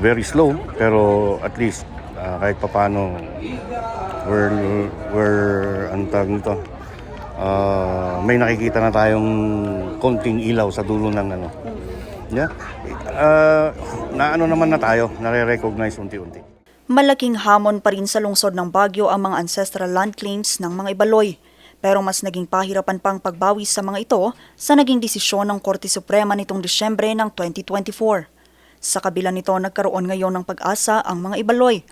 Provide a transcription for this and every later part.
very slow pero at least ah, kahit papano we're we're ang tawag nito ah, may nakikita na tayong konting ilaw sa dulo ng ano yeah Ah, naano naman na tayo nare-recognize unti-unti Malaking hamon pa rin sa lungsod ng Baguio ang mga ancestral land claims ng mga Ibaloy. Pero mas naging pahirapan pang pagbawi sa mga ito sa naging desisyon ng Korte Suprema nitong Disyembre ng 2024. Sa kabila nito, nagkaroon ngayon ng pag-asa ang mga Ibaloy.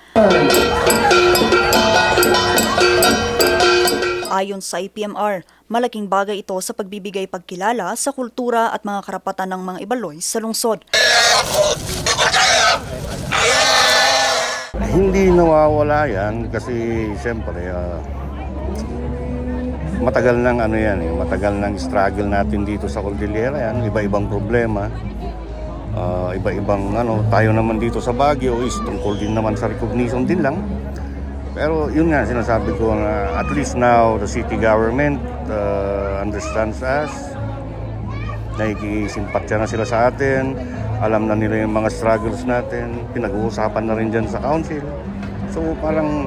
Ayon sa IPMR, malaking bagay ito sa pagbibigay pagkilala sa kultura at mga karapatan ng mga Ibaloy sa lungsod. Hindi nawawala yan kasi siyempre ah, matagal nang ano yan eh, matagal nang struggle natin dito sa Cordillera yan, iba-ibang problema. Ah, iba-ibang ano, tayo naman dito sa Baguio is tungkol din naman sa recognition din lang. Pero yun nga sinasabi ko na at least now the city government ah, understands us. Nakikisimpatya na sila sa atin. Alam na nila yung mga struggles natin. Pinag-uusapan na rin dyan sa council. So parang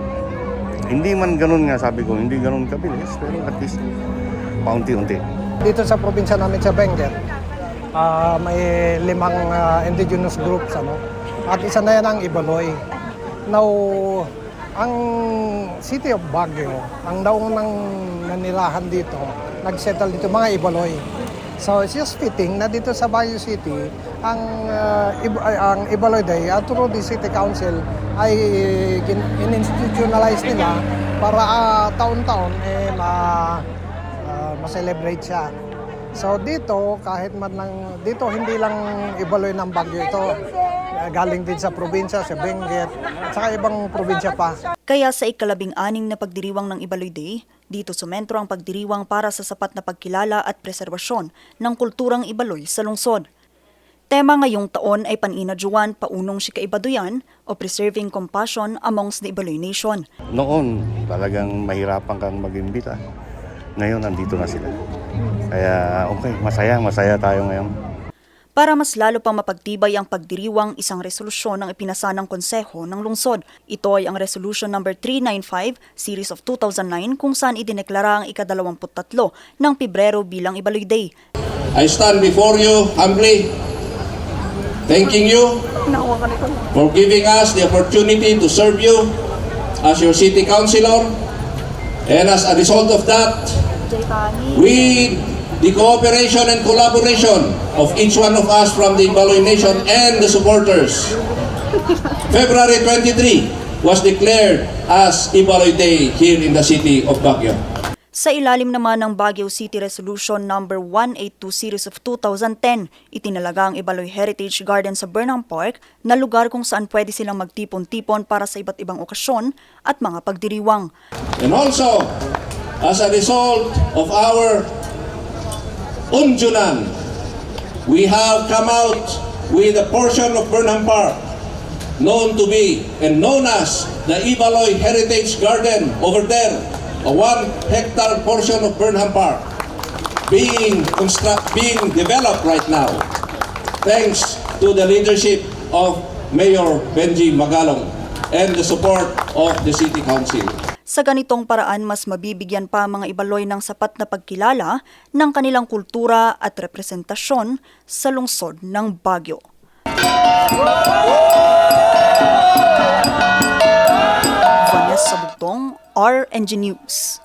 hindi man ganun nga sabi ko, hindi ganun kabilis. Pero at least paunti-unti. Dito sa probinsya namin sa Benguet, ah, may limang ah, indigenous groups ano. At isa na yan ang Ibaloy. Now, ang City of Baguio, ang naunang nanirahan dito, nagsettle dito mga Ibaloy. So it's just fitting na dito sa Baguio City, ang ah, Ib- ay, ang Ibaloy Day at through the City Council ay in-institutionalize nila para ah, taon-taon eh ma ah, ma-celebrate siya. So dito, kahit man lang, dito hindi lang ibaloy ng Baguio ito. Ah, Galing din sa probinsya, sa Benguet, at saka ibang probinsya pa. Kaya sa ikalabing anim na pagdiriwang ng Ibaloy Day, dito sumentro ang pagdiriwang para sa sapat na pagkilala at preserbasyon ng kulturang Ibaloy sa lungsod. Tema ngayong taon ay Paninadyuan Paunong Sikaibaduyan o Preserving Compassion Amongst the Ibaloy Nation. Noon talagang mahirapan kang mag-imbita. Ngayon nandito na sila. Kaya okay, masaya, masaya tayo ngayon. Para mas lalo pang mapagtibay ang pagdiriwang isang resolusyon ng ipinasa ng Konseho ng Lungsod. Ito ay ang Resolution number 395 Series of 2009 kung saan idineklara ang ika-23 ng Pebrero bilang Ibaloy Day. I stand before you humbly, thanking you for giving us the opportunity to serve you as your city councilor. And as a result of that, with the cooperation and collaboration of each one of us from the Baloy Nation and the supporters, February 23 was declared as Ibaloy Day here in the city of Baguio. Sa ilalim naman ng Baguio City Resolution number 182 Series of 2010, itinalaga ang Ibaloy Heritage Garden sa Burnham Park na lugar kung saan pwede silang magtipon-tipon para sa iba't ibang okasyon at mga pagdiriwang. And also, as a result of our Unjunan, we have come out with a portion of Burnham Park known to be and known as the Ibaloy Heritage Garden over there, a one hectare portion of Burnham Park being being developed right now thanks to the leadership of Mayor Benji Magalong and the support of the City Council. Sa ganitong paraan, mas mabibigyan pa mga Ibaloy ng sapat na pagkilala ng kanilang kultura at representasyon sa lungsod ng Baguio. Vanessa Bugtong, RNG News.